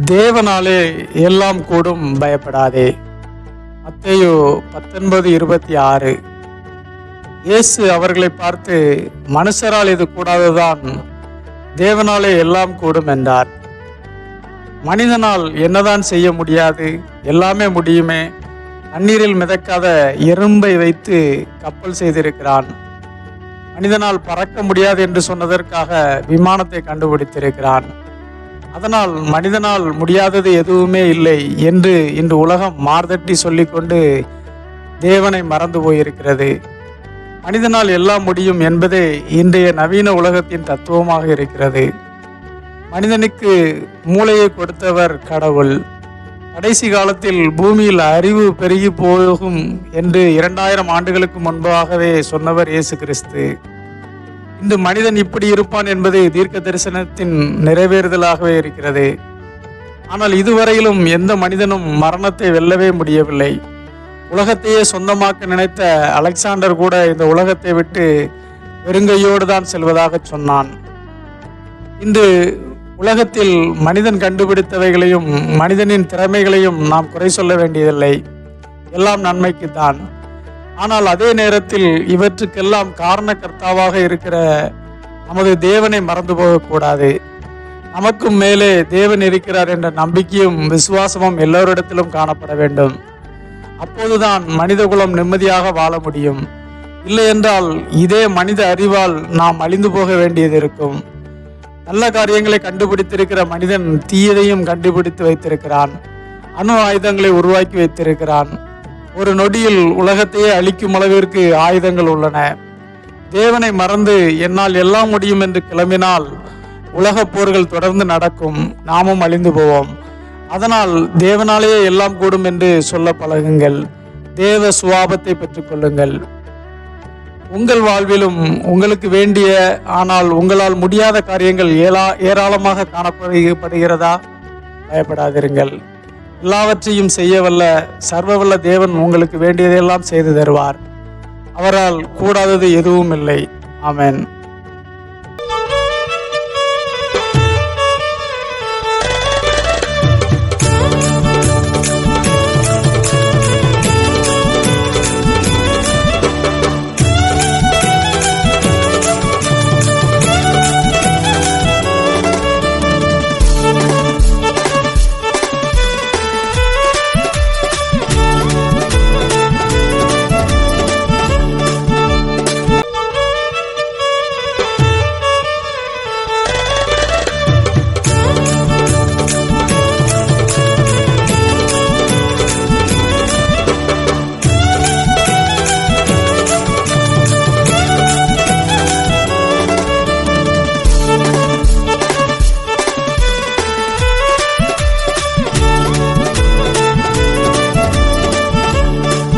தேவனாலே எல்லாம் கூடும் பயப்படாதே. மத்தேயு பத்தொன்பது இருபத்தி ஆறு இயேசு அவர்களை பார்த்து மனுஷரால் இது கூடாதுதான் தேவனாலே எல்லாம் கூடும் என்றார். மனிதனால் என்னதான் செய்ய முடியாது எல்லாமே முடியுமே. தண்ணீரில் மிதக்காத எறும்பை வைத்து கப்பல் செய்திருக்கிறான். மனிதனால் பறக்க முடியாது என்று சொன்னதற்காக விமானத்தை கண்டுபிடித்திருக்கிறான். அதனால் மனிதனால் முடியாதது எதுவுமே இல்லை என்று இன்று உலகம் மார்தட்டி சொல்லிக்கொண்டு தேவனை மறந்து போயிருக்கிறது. மனிதனால் எல்லாம் முடியும் என்பதே இன்றைய நவீன உலகத்தின் தத்துவமாக இருக்கிறது. மனிதனுக்கு மூளையை கொடுத்தவர் கடவுள். கடைசி காலத்தில் பூமியில் அறிவு பெருகி போகும் என்று இரண்டாயிரம் ஆண்டுகளுக்கு முன்பாகவே சொன்னவர் இயேசு கிறிஸ்து. இந்த மனிதன் இப்படி இருப்பான் என்பது தீர்க்க தரிசனத்தின் நிறைவேறுதலாகவே இருக்கிறது. ஆனால் இதுவரையிலும் எந்த மனிதனும் மரணத்தை வெல்லவே முடியவில்லை. உலகத்தையே சொந்தமாக்க நினைத்த அலெக்சாண்டர் கூட இந்த உலகத்தை விட்டு வெறுங்கையோடு தான் செல்வதாக சொன்னான். இன்று உலகத்தில் மனிதன் கண்டுபிடித்தவைகளையும் மனிதனின் திறமைகளையும் நாம் குறை சொல்ல வேண்டியதில்லை. எல்லாம் நன்மைக்குத்தான். ஆனால் அதே நேரத்தில் இவற்றுக்கெல்லாம் காரணக்கர்த்தாவாக இருக்கிற நமது தேவனை மறந்து போகக்கூடாது. நமக்கும் மேலே தேவன் இருக்கிறார் என்ற நம்பிக்கையும் விசுவாசமும் எல்லோரிடத்திலும் காணப்பட வேண்டும். அப்போதுதான் மனிதகுலம் நிம்மதியாக வாழ முடியும். இல்லை என்றால் இதே மனித அறிவால் நாம் அழிந்து போக வேண்டியது இருக்கும். நல்ல காரியங்களை கண்டுபிடித்திருக்கிற மனிதன் தீயதையும் கண்டுபிடித்து வைத்திருக்கிறான். அணு ஆயுதங்களை உருவாக்கி வைத்திருக்கிறான். ஒரு நொடியில் உலகத்தையே அழிக்கும் அளவிற்கு ஆயுதங்கள் உள்ளன. தேவனை மறந்து என்னால் எல்லாம் முடியும் என்று கிளம்பினால் உலகப் போர்கள் தொடர்ந்து நடக்கும். நாமும் அழிந்து போவோம். அதனால் தேவனாலேயே எல்லாம் கூடும் என்று சொல்ல பழகுங்கள். தேவ சுவாபத்தை பெற்றுக்கொள்ளுங்கள் உங்கள் வாழ்விலும் உங்களுக்கு வேண்டிய ஆனால் உங்களால் முடியாத காரியங்கள் ஏலா ஏராளமாக காணப்படுகிறதா? பயப்படாதிருங்கள். எல்லாவற்றையும் செய்ய வல்ல சர்வவல்ல தேவன் உங்களுக்கு வேண்டியதையெல்லாம் செய்து தருவார். அவரால் கூடாதது எதுவும் இல்லை ஆமென்.